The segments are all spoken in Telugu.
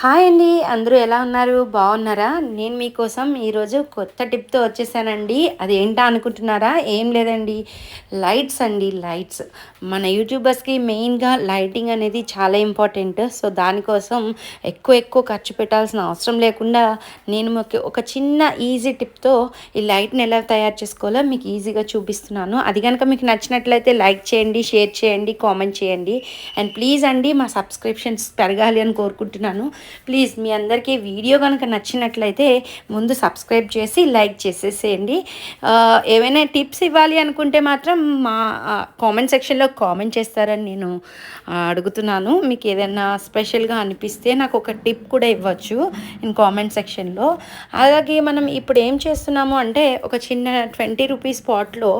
హాయ్ అండి అందరూ ఎలా ఉన్నారు? బాగున్నారా? నేను మీకోసం ఈరోజు కొత్త టిప్తో వచ్చేసానండి. అది ఏంటా అనుకుంటున్నారా? ఏం లేదండి. లైట్స్ అండి లైట్స్. మన యూట్యూబర్స్కి మెయిన్గా లైటింగ్ అనేది చాలా ఇంపార్టెంట్. సో దానికోసం ఎక్కువ ఎక్కువ ఖర్చు పెట్టాల్సిన అవసరం లేకుండా నేను ఒక చిన్న ఈజీ టిప్తో ఈ లైట్ని ఎలా తయారు చేసుకోవాలో మీకు ఈజీగా చూపిస్తున్నాను. అది కనుక మీకు నచ్చినట్లయితే లైక్ చేయండి షేర్ చేయండి కామెంట్ చేయండి. అండ్ ప్లీజ్ అండి మా సబ్స్క్రిప్షన్స్ పెరగాలి అని కోరుకుంటున్నాను. ప్లీజ్ మీ అందరికీ వీడియో కనుక నచ్చినట్లయితే ముందు సబ్స్క్రైబ్ చేసి లైక్ చేసేసేయండి. ఏమైనా ఏవైనా టిప్స్ ఇవ్వాలి అనుకుంటే మాత్రం మా కామెంట్ సెక్షన్లో కామెంట్ చేస్తారని నేను అడుగుతున్నాను. మీకు ఏదైనా స్పెషల్గా అనిపిస్తే నాకు ఒక టిప్ కూడా ఇవ్వచ్చు ఇన్ కామెంట్ సెక్షన్లో. అలాగే మనం ఇప్పుడు ఏం చేస్తున్నాము అంటే ఒక చిన్న ట్వంటీ రూపీస్ పాట్లో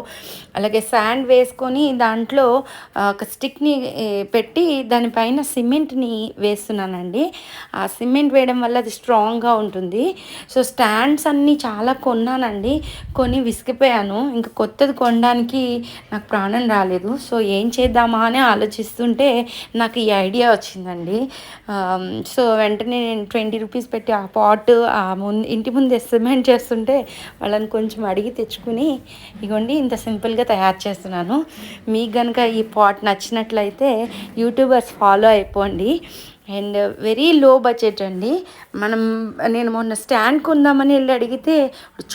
అలాగే శాండ్ వేసుకొని దాంట్లో ఒక స్టిక్ని పెట్టి దానిపైన సిమెంట్ని వేస్తున్నానండి. ఆ సిమెంట్ వేయడం వల్ల అది స్ట్రాంగ్గా ఉంటుంది. సో స్టాండ్స్ అన్నీ చాలా కొన్నానండి. కొని విసిగిపోయాను. ఇంకా కొత్తది కొనడానికి నాకు ప్రాణం రాలేదు. సో ఏం చేద్దామా అని ఆలోచిస్తుంటే నాకు ఈ ఐడియా వచ్చిందండి. సో వెంటనే నేను ట్వంటీ రూపీస్ పెట్టి ఆ పాట్ ఆ ముందు ఇంటి ముందు సిమెంట్ చేస్తుంటే వాళ్ళని కొంచెం అడిగి తెచ్చుకుని ఇగోండి ఇంత సింపుల్గా తయారు చేస్తున్నాను. మీకు కనుక ఈ పాట్ నచ్చినట్లయితే యూట్యూబర్స్ ఫాలో అయిపోండి. అండ్ వెరీ లో బడ్జెట్ అండి. మనం నేను మొన్న స్టాండ్ కొందామని వెళ్ళి అడిగితే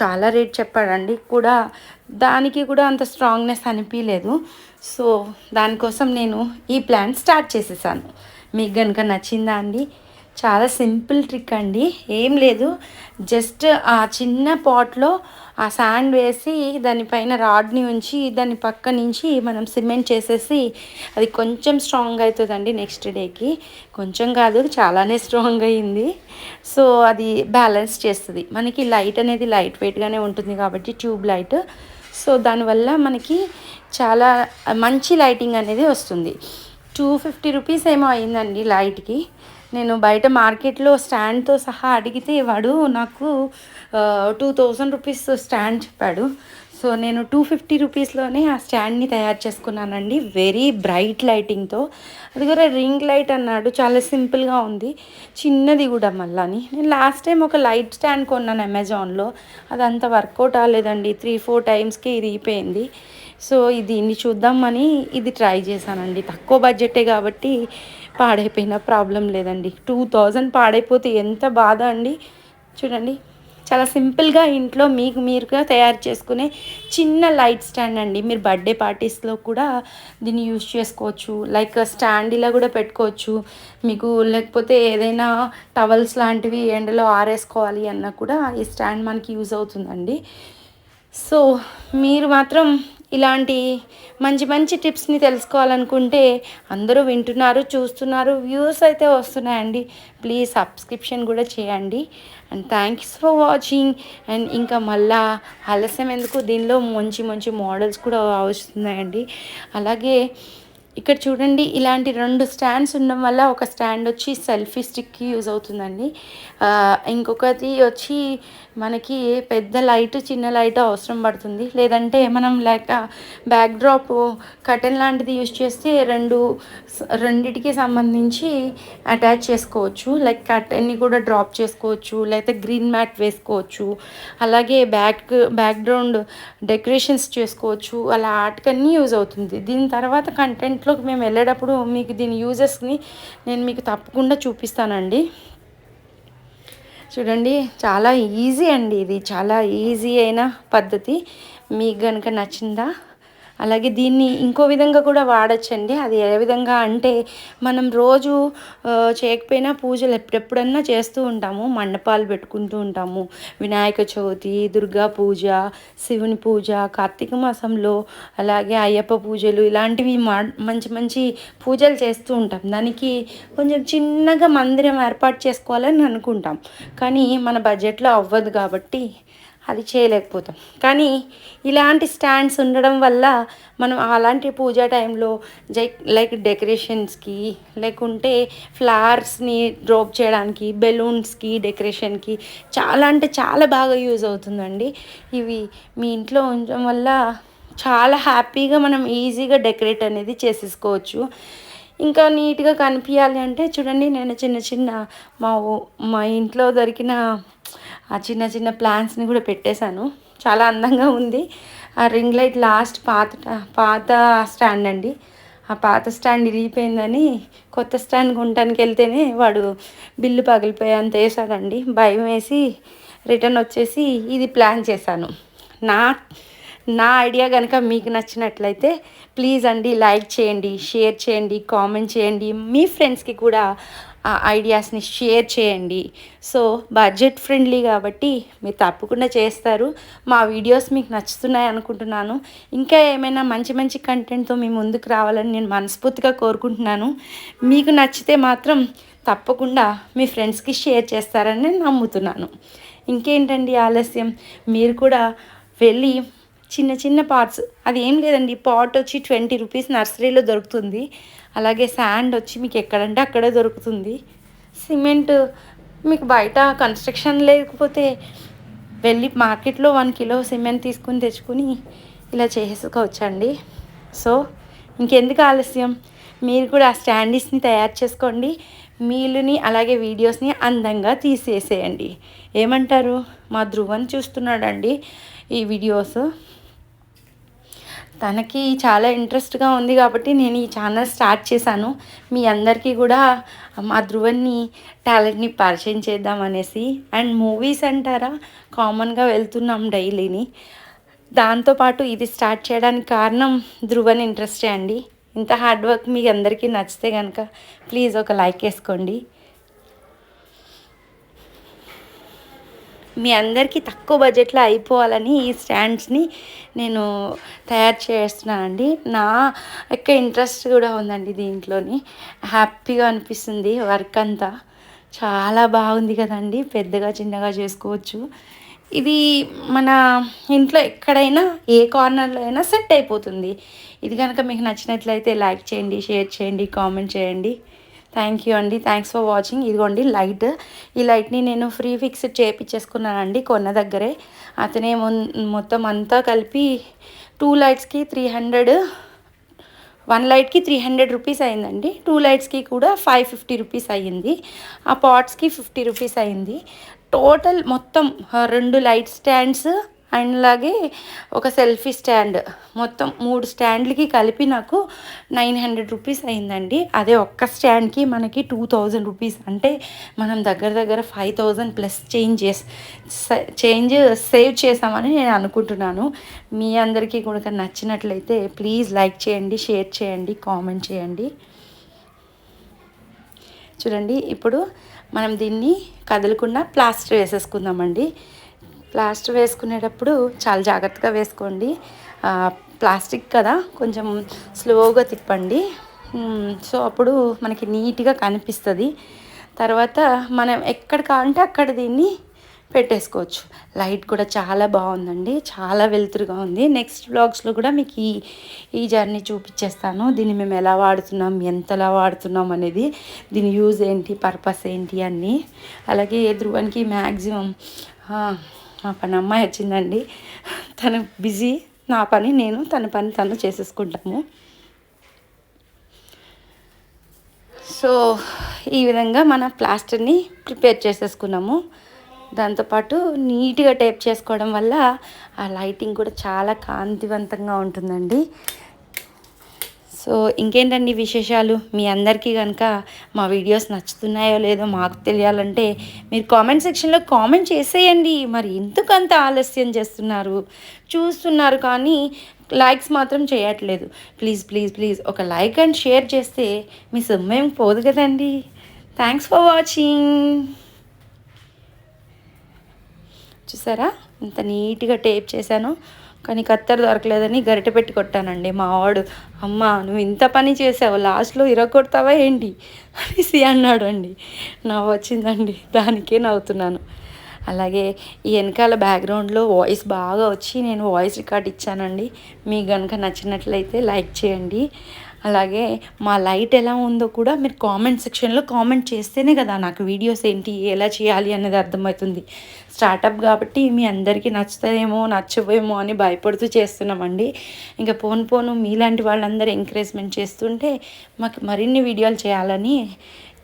చాలా రేట్ చెప్పాడండి. కూడా దానికి కూడా అంత స్ట్రాంగ్నెస్ అనిపించలేదు సో దానికోసం నేను ఈ ప్లాన్ స్టార్ట్ చేసేసాను. మీకు కనుక నచ్చిందా అండి? చాలా సింపుల్ ట్రిక్ అండి. ఏం లేదు. జస్ట్ ఆ చిన్న పాట్లో ఆ శాండ్ వేసి దానిపైన రాడ్ని ఉంచి దాని పక్క నుంచి మనం సిమెంట్ చేసేసి అది కొంచెం స్ట్రాంగ్ అవుతుందండి నెక్స్ట్ డేకి. కొంచెం కాదు చాలానే స్ట్రాంగ్ అయ్యింది సో అది బ్యాలెన్స్ చేస్తుంది. మనకి లైట్ అనేది లైట్ వెయిట్గానే ఉంటుంది కాబట్టి ట్యూబ్ లైట్. సో దానివల్ల మనకి చాలా మంచి లైటింగ్ అనేది వస్తుంది. టూ ఫిఫ్టీ రూపీస్ ఏమో అయిందండి లైట్కి. నేను బయట మార్కెట్లో స్టాండ్తో సహా అడిగితే వాడు నాకు టూ థౌజండ్ రూపీస్ స్టాండ్ చెప్పాడు. సో నేను టూ ఫిఫ్టీ రూపీస్లోనే ఆ స్టాండ్ని తయారు చేసుకున్నానండి. వెరీ బ్రైట్ లైటింగ్తో. అది కూడా రింగ్ లైట్ అన్నాడు. చాలా సింపుల్గా ఉంది. చిన్నది కూడా మళ్ళాని. నేను లాస్ట్ టైం ఒక లైట్ స్టాండ్ కొన్నాను అమెజాన్లో. అది అంత వర్కౌట్ అవ్వలేదండి. త్రీ ఫోర్ టైమ్స్కి ఇరిగిపోయింది సో ఇది దీన్ని చూద్దామని ఇది ట్రై చేశానండి. తక్కువ బడ్జెటే కాబట్టి పాడైపోయిన ప్రాబ్లం లేదండి. టూ థౌజండ్ పాడైపోతే ఎంత బాధ అండి. చూడండి. చాలా సింపుల్గా ఇంట్లో మీకు మీరుగా తయారు చేసుకునే చిన్న లైట్ స్టాండ్ అండి. మీరు బర్త్డే పార్టీస్లో కూడా దీన్ని యూజ్ చేసుకోవచ్చు. లైక్ స్టాండ్ ఇలా కూడా పెట్టుకోవచ్చు. మీకు లేకపోతే ఏదైనా టవల్స్ లాంటివి ఎండలో ఆరేసుకోవాలి అన్నా కూడా ఈ స్టాండ్ మనకి యూజ్ అవుతుందండి. సో మీరు మాత్రం ఇలాంటి మంచి మంచి టిప్స్ని తెలుసుకోవాలనుకుంటే అందరూ వింటున్నారు చూస్తున్నారు వ్యూస్ అయితే వస్తున్నాయండి. ప్లీజ్ సబ్స్క్రిప్షన్ కూడా చేయండి. And thanks for watching and ఇంకా మళ్ళా ఆలస్యం ఎందుకు? దీనిలో మంచి మంచి మోడల్స్ కూడా వస్తున్నాయండి. అలాగే ఇక్కడ చూడండి ఇలాంటి రెండు స్టాండ్స్ ఉండడం వల్ల ఒక స్టాండ్ వచ్చి సెల్ఫీ స్టిక్కి యూజ్ అవుతుందండి. ఇంకొకటి వచ్చి మనకి పెద్ద లైట్ చిన్న లైట్ అవసరం పడుతుంది. లేదంటే మనం లేక బ్యాక్ డ్రాప్ కటన్ లాంటిది యూజ్ చేస్తే రెండు రెండిటికి సంబంధించి అటాచ్ చేసుకోవచ్చు. లైక్ కటన్ని కూడా డ్రాప్ చేసుకోవచ్చు. లేకపోతే గ్రీన్ మ్యాట్ వేసుకోవచ్చు. అలాగే బ్యాక్ బ్యాక్గ్రౌండ్ డెకరేషన్స్ చేసుకోవచ్చు. అలా ఆర్ట్కన్నీ యూజ్ అవుతుంది. దీని తర్వాత కంటెంట్లోకి మేము వెళ్ళేటప్పుడు మీకు దీని యూజెస్ని నేను మీకు తప్పకుండా చూపిస్తానండి. చూడండి చాలా ఈజీ అండి ఇది. చాలా ఈజీ అయిన పద్ధతి. మీకు కనుక నచ్చిందా? అలాగే దీన్ని ఇంకో విధంగా కూడా వాడచ్చండి. అది ఏ విధంగా అంటే మనం రోజు చేయకపోయినా పూజలు ఎప్పుడెప్పుడన్నా చేస్తూ ఉంటాము. మండపాలు పెట్టుకుంటూ ఉంటాము. వినాయక చవితి దుర్గా పూజ శివుని పూజ కార్తీక మాసంలో అలాగే అయ్యప్ప పూజలు ఇలాంటివి మా మంచి మంచి పూజలు చేస్తూ ఉంటాం. దానికి కొంచెం చిన్నగా మందిరం ఏర్పాటు చేసుకోవాలని అనుకుంటాం. కానీ మన బడ్జెట్లో అవ్వదు కాబట్టి అది చేయలేకపోతాం. కానీ ఇలాంటి స్టాండ్స్ ఉండడం వల్ల మనం అలాంటి పూజా టైంలో జై లైక్ డెకరేషన్స్కి లేకుంటే ఫ్లవర్స్ని డ్రాప్ చేయడానికి బెలూన్స్కి డెకరేషన్కి చాలా అంటే చాలా బాగా యూజ్ అవుతుందండి. ఇవి మీ ఇంట్లో ఉండడం వల్ల చాలా హ్యాపీగా మనం ఈజీగా డెకరేట్ అనేది చేసేసుకోవచ్చు. ఇంకా నీట్గా కనిపించాలి అంటే చూడండి నేను చిన్న చిన్న మా మా ఇంట్లో దొరికిన ఆ చిన్న చిన్న ప్లాంట్స్ని కూడా పెట్టేశాను. చాలా అందంగా ఉంది. ఆ రింగ్ లైట్ లాస్ట్ పాత పాత స్టాండ్ అండి. ఆ పాత స్టాండ్ ఇరిగిపోయిందని కొత్త స్టాండ్ కొనడానికి వెళ్తేనే వాడు బిల్లు పగిలిపోయేంత వేసాడండి భయం వేసి రిటర్న్ వచ్చేసి ఇది ప్లాన్ చేశాను. నా నా ఐడియా కనుక మీకు నచ్చినట్లయితే ప్లీజ్ అండి లైక్ చేయండి షేర్ చేయండి కామెంట్ చేయండి. మీ ఫ్రెండ్స్కి కూడా ఆ ఐడియాస్ని షేర్ చేయండి. సో బడ్జెట్ ఫ్రెండ్లీ కాబట్టి మీరు తప్పకుండా చేస్తారు. మా వీడియోస్ మీకు నచ్చుతున్నాయి అనుకుంటున్నాను. ఇంకా ఏమైనా మంచి మంచి కంటెంట్తో మీ ముందుకు రావాలని నేను మనస్ఫూర్తిగా కోరుకుంటున్నాను. మీకు నచ్చితే మాత్రం తప్పకుండా మీ ఫ్రెండ్స్కి షేర్ చేస్తారని నమ్ముతున్నాను. ఇంకేంటండి ఆలస్యం? మీరు కూడా వెళ్ళి చిన్న చిన్న పార్ట్స్ అది ఏం లేదండి పాట్ వచ్చి ట్వంటీ రూపీస్ నర్సరీలో దొరుకుతుంది. అలాగే శాండ్ వచ్చి మీకు ఎక్కడంటే అక్కడే దొరుకుతుంది. సిమెంట్ మీకు బయట కన్స్ట్రక్షన్ లేకపోతే వెళ్ళి మార్కెట్లో వన్ కిలో సిమెంట్ తీసుకుని తెచ్చుకుని ఇలా చేసుకోవచ్చండి. సో ఇంకెందుకు ఆలస్యం? మీరు కూడా ఆ స్టాండీస్ని తయారు చేసుకోండి. మీలుని అలాగే వీడియోస్ని అందంగా తీసేసేయండి. ఏమంటారు? మా ధ్రువన్ చూస్తున్నాడండి ఈ వీడియోస్ తనకి చాలా ఇంట్రెస్ట్గా ఉంది కాబట్టి నేను ఈ ఛానల్ స్టార్ట్ చేశాను. మీ అందరికీ కూడా మా ధ్రువన్ని టాలెంట్ని పరిచయం చేద్దాం అనేసి. అండ్ మూవీస్ అంటారా? కామన్గా వెళ్తున్నాం డైలీని. దాంతోపాటు ఇది స్టార్ట్ చేయడానికి కారణం ధ్రువన్ ఇంట్రెస్టే అండి. ఇంత హార్డ్ వర్క్ మీకు అందరికీ నచ్చితే కనుక ప్లీజ్ ఒక లైక్ వేసుకోండి. మీ అందరికీ తక్కువ బడ్జెట్లో అయిపోవాలని ఈ స్టాండ్స్ని నేను తయారు చేస్తున్నానండి. నా యొక్క ఇంట్రెస్ట్ కూడా ఉందండి దీంట్లోని. హ్యాపీగా అనిపిస్తుంది వర్క్ అంతా. చాలా బాగుంది కదండి పెద్దగా చిన్నగా చేసుకోవచ్చు. ఇది మన ఇంట్లో ఎక్కడైనా ఏ కార్నర్లో అయినా సెట్ అయిపోతుంది. ఇది కనుక మీకు నచ్చినట్లయితే లైక్ చేయండి షేర్ చేయండి కామెంట్ చేయండి. థ్యాంక్ యూ అండి థ్యాంక్స్ ఫర్ వాచింగ్ ఇదిగోండి లైట్ ఈ లైట్ని నేను ఫ్రీ ఫిక్స్ చేయించేసుకున్నానండి కొన్న దగ్గరే. అతనే మొత్తం అంతా కలిపి టూ లైట్స్కి త్రీ హండ్రెడ్ వన్ లైట్కి త్రీ హండ్రెడ్ రూపీస్ అయిందండి. టూ లైట్స్కి కూడా ఫైవ్ ఫిఫ్టీ రూపీస్ అయ్యింది. ఆ పాట్స్కి ఫిఫ్టీ రూపీస్ అయింది టోటల్ మొత్తం రెండు లైట్ స్టాండ్స్ అండ్ అలాగే ఒక సెల్ఫీ స్టాండ్. మొత్తం మూడు స్టాండ్లకి కలిపి నాకు నైన్ హండ్రెడ్ రూపీస్ అయిందండి. అదే ఒక్క స్టాండ్కి మనకి టూ థౌజండ్ రూపీస్. అంటే మనం దగ్గర దగ్గర five thousand plus change change save చేసామని నేను అనుకుంటున్నాను. మీ అందరికీ కూడా నచ్చినట్లయితే ప్లీజ్ లైక్ చేయండి షేర్ చేయండి కామెంట్ చేయండి. చూడండి ఇప్పుడు మనం దీన్ని కదలకుండా ప్లాస్టర్ వేసేసుకుందామండి. ప్లాస్టర్ వేసుకునేటప్పుడు చాలా జాగ్రత్తగా వేసుకోండి. ప్లాస్టిక్ కదా కొంచెం స్లోగా తిప్పండి. సో అప్పుడు మనకి నీట్గా కనిపిస్తుంది. తర్వాత మనం ఎక్కడ కావాలంటే అక్కడ దీన్ని పెట్టేసుకోవచ్చు. లైట్ కూడా చాలా బాగుందండి చాలా వెలుతురుగా ఉంది. నెక్స్ట్ బ్లాగ్స్లో కూడా మీకు ఈ ఈ జర్నీ చూపించేస్తాను దీన్ని మేము ఎలా వాడుతున్నాం ఎంతలా వాడుతున్నాం అనేది దీని యూజ్ ఏంటి పర్పస్ ఏంటి అన్నీ. అలాగే ధ్రువానికి మ్యాక్సిమం మా పని అమ్మాయి వచ్చిందండి. తను బిజీ నా పని నేను తన పని తను చేసేసుకుంటాము. సో ఈ విధంగా మన ప్లాస్టర్ని ప్రిపేర్ చేసేసుకున్నాము. దాంతోపాటు నీట్గా టేప్ చేసుకోవడం వల్ల ఆ లైటింగ్ కూడా చాలా కాంతివంతంగా ఉంటుందండి. సో ఇంకేంటండి విశేషాలు? మీ అందరికీ కనుక మా వీడియోస్ నచ్చుతున్నాయో లేదో మాకు తెలియాలంటే మీరు కామెంట్ సెక్షన్లో కామెంట్ చేసేయండి. మరి ఎందుకు అంత ఆలస్యం చేస్తున్నారు? చూస్తున్నారు కానీ లైక్స్ మాత్రం చేయట్లేదు. ప్లీజ్ ప్లీజ్ ప్లీజ్ ఒక లైక్ అండ్ షేర్ చేస్తే మీ సొమ్మేం పోదు కదండి. Thanks for watching. చూసారా? ఇంత నీట్గా టేప్ చేశాను. కానీ కత్తెర దొరకలేదని గరిట పెట్టి కొట్టానండి మా వాడు. అమ్మ నువ్వు ఇంత పని చేసావు లాస్ట్లో ఇరగొడతావా ఏంటి? అనేసి అన్నాడు అండి నవ్వు వచ్చిందండి. దానికే నవ్వుతున్నాను. అలాగే ఈ వెనకాల బ్యాక్గ్రౌండ్లో వాయిస్ బాగా వచ్చి నేను వాయిస్ రికార్డ్ ఇచ్చానండి. మీకు కనుక నచ్చినట్లయితే లైక్ చేయండి. అలాగే మా లైట్ ఎలా ఉందో కూడా మీరు కామెంట్ సెక్షన్లో కామెంట్ చేస్తేనే కదా నాకు వీడియోస్ ఏంటి ఎలా చేయాలి అనేది అర్థమవుతుంది. స్టార్టప్ కాబట్టి మీ అందరికీ నచ్చుతుందేమో నచ్చవేమో అని భయపడుతూ చేస్తున్నామండి. ఇంకా పోను పోను మీలాంటి వాళ్ళందరూ ఎంకరేజ్మెంట్ చేస్తుంటే మాకు మరిన్ని వీడియోలు చేయాలని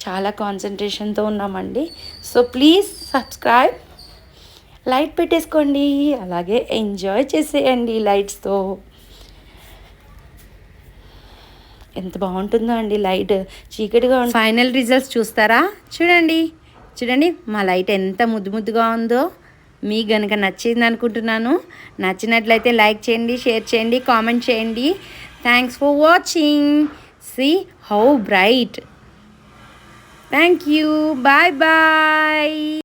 చాలా కాన్సన్ట్రేషన్తో ఉన్నామండి. సో ప్లీజ్ సబ్స్క్రైబ్ లైట్ పెట్టేసుకోండి అలాగే ఎంజాయ్ చేసేయండి లైట్స్తో ఎంత బాగుంటుందో అండి లైట్ చీకటిగా ఫైనల్ రిజల్ట్స్ చూస్తారా? చూడండి. చూడండి మా లైట్ ఎంత ముద్దు ముద్దుగా ఉందో. మీకు కనుక నచ్చింది అనుకుంటున్నాను. నచ్చినట్లయితే లైక్ చేయండి షేర్ చేయండి కామెంట్ చేయండి. Thanks for watching see how bright thank you bye bye